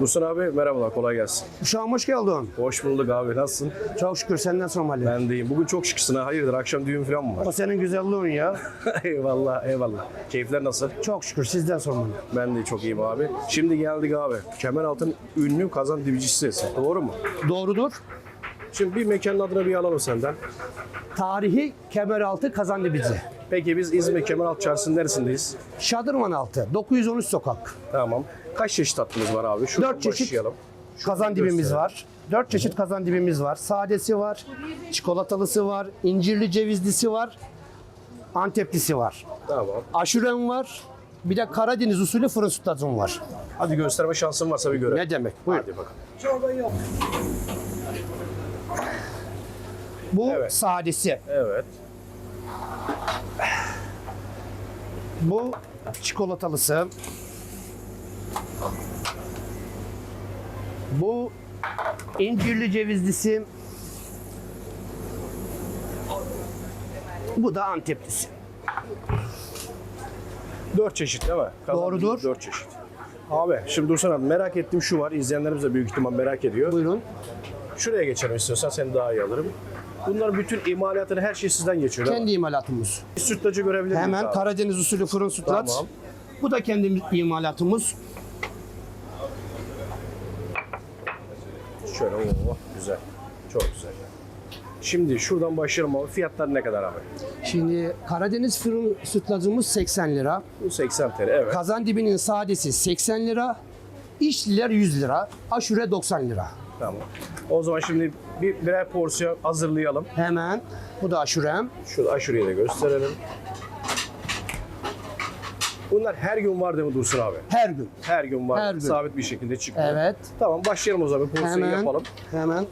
Dursun abi merhabalar kolay gelsin. Uşağım hoş geldin. Hoş bulduk abi nasılsın? Çok şükür senden sormalı. Ben deyim. Bugün çok şıksın ha. Hayırdır akşam düğün falan mı var? O senin güzelliğin ya. eyvallah eyvallah. Keyifler nasıl? Çok şükür sizden sormalı. Ben de çok iyiyim abi. Şimdi geldik abi. Kemeraltın ünlü kazan dibicisi. Doğru mu? Doğrudur. Şimdi bir mekanın adını bir alalım senden. Tarihi Kemeraltı Kazandı bizi. Peki biz İzmir Kemeraltı Çarşısı'nın neresindeyiz? Şadırvan altı 913 sokak. Tamam. Kaç çeşit tatlımız var abi? Şuradan Dört çeşit başlayalım. kazan dibimiz gösterelim. var. Dört çeşit kazan dibimiz var. Sadesi var, çikolatalısı var, incirli cevizlisi var, Anteplisi var. Tamam. Aşurem var. Bir de Karadeniz usulü fırın sütlacım var. Hadi gösterme şansın varsa bir görelim. Ne demek? Buyur. Hadi bakalım. Bu Evet. sadesi. Evet. Bu çikolatalısı. Bu incirli cevizlisi. Bu da Anteplisi. Dört çeşit değil mi? Kazan Doğrudur. Dört çeşit. Abi şimdi Dursun abi merak ettiğim şu var. İzleyenlerimiz de büyük ihtimal merak ediyor. Buyurun. Şuraya geçelim istiyorsan seni daha iyi alırım. Bunların bütün imalatını her şey sizden geçiyor Kendi imalatımız. Sütlacı görebilir miyiz Hemen abi? Karadeniz usulü fırın sütlaç. Tamam. Bu da kendi imalatımız. Şöyle oo güzel. Çok güzel. Şimdi şuradan başlayalım abi. Fiyatlar ne kadar abi? Şimdi Karadeniz fırın sütlacımız 80 lira. Bu 80 TL evet. Kazan dibinin sadesi 80 lira. İçliler 100 lira. Aşure 90 lira. Tamam. O zaman şimdi bir birer porsiyon hazırlayalım. Hemen bu da aşurem. Şu aşureyi de gösterelim. Bunlar her gün var değil mi Dursun abi? Her gün. Her gün var. Her gün. Sabit bir şekilde çıkıyor. Evet. Tamam başlayalım o zaman. Porsiyon Hemen. yapalım. Hemen.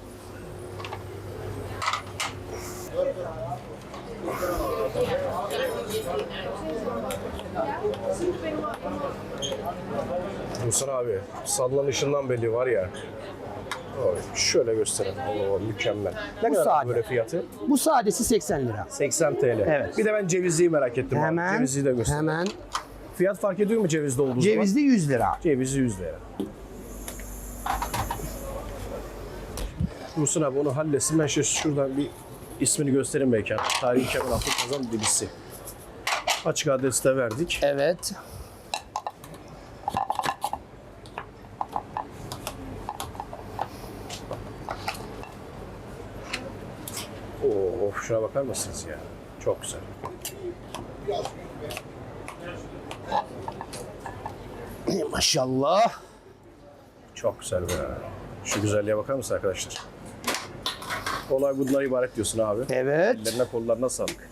Dursun abi sallanışından belli var ya. Oy, şöyle gösterelim. Oo, mükemmel. Ne Bu kadar sade. böyle fiyatı? Bu sadesi 80 lira. 80 TL. Evet. Bir de ben cevizliyi merak ettim. abi. Hemen. Cevizliyi de göster. Hemen. Fiyat fark ediyor mu cevizli olduğu zaman? Cevizli 100 lira. Cevizi 100 lira. Dursun abi onu halletsin. Ben şu şuradan bir ismini göstereyim belki. Tarihi Kemal Altın Kazan Dibisi. Açık adresi de verdik. Evet. Oo, şuna bakar mısınız ya? Çok güzel. Maşallah. Çok güzel be. Şu güzelliğe bakar mısın arkadaşlar? Olay bundan ibaret diyorsun abi. Evet. Ellerine kollarına sağlık.